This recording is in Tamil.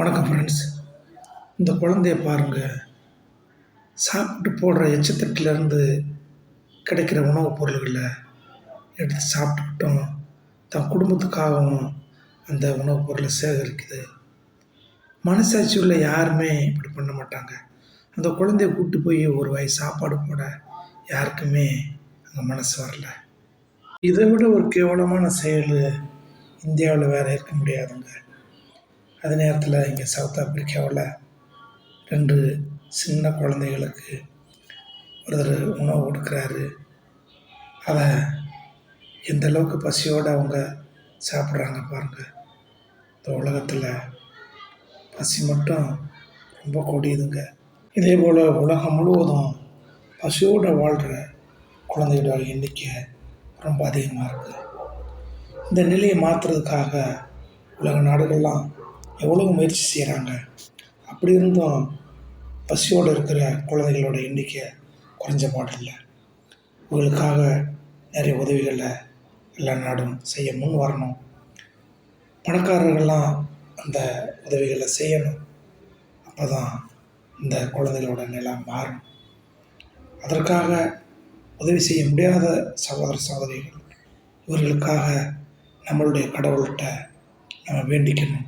வணக்கம் ஃப்ரெண்ட்ஸ் இந்த குழந்தைய பாருங்கள் சாப்பிட்டு போடுற எச்சத்தட்டிலேருந்து கிடைக்கிற உணவுப் பொருள்களை எடுத்து சாப்பிட்டுக்கிட்டோம். தன் குடும்பத்துக்காகவும் அந்த உணவுப் பொருளை சேகரிக்குது. மனசாட்சி உள்ள யாருமே இப்படி பண்ண மாட்டாங்க. அந்த குழந்தைய கூப்பிட்டு போய் ஒரு வாய் சாப்பாடு போட யாருக்குமே அங்கே மனசு வரல. இதை விட ஒரு கேவலமான செயல் இந்தியாவில் வேறு இருக்க முடியாதுங்க. அதே நேரத்தில் இங்கே சவுத் ஆப்பிரிக்காவில் ரெண்டு சின்ன குழந்தைகளுக்கு ஒருத்தர் உணவு கொடுக்குறாரு. அதை எந்த அளவுக்கு பசியோடு அவங்க சாப்பிட்றாங்க பாருங்கள் இந்த உலகத்தில் பசி மட்டும் ரொம்ப கொடியதுங்க. இதே போல் உலகம் முழுவதும் பசியோடு வாழ்கிற குழந்தைகளோட எண்ணிக்கை ரொம்ப அதிகமாக இருக்குது இந்த நிலையை மாற்றுறதுக்காக உலக நாடுகள்லாம் எவ்வளோ முயற்சி செய்கிறாங்க அப்படி இருந்தும் பசியோடு இருக்கிற குழந்தைகளோட எண்ணிக்கை குறைஞ்ச பாடில்லை. உங்களுக்காக நிறைய உதவிகளை எல்லா நாடும் செய்ய முன் வரணும். பணக்காரர்கள்லாம் அந்த உதவிகளை செய்யணும். அப்போ தான் இந்த குழந்தைகளோட நிலை மாறும். அதற்காக உதவி செய்ய முடியாத சகோதர சகோதரிகள் இவர்களுக்காக நம்மளுடைய கடவுள்கிட்ட நம்ம வேண்டிக்கணும்.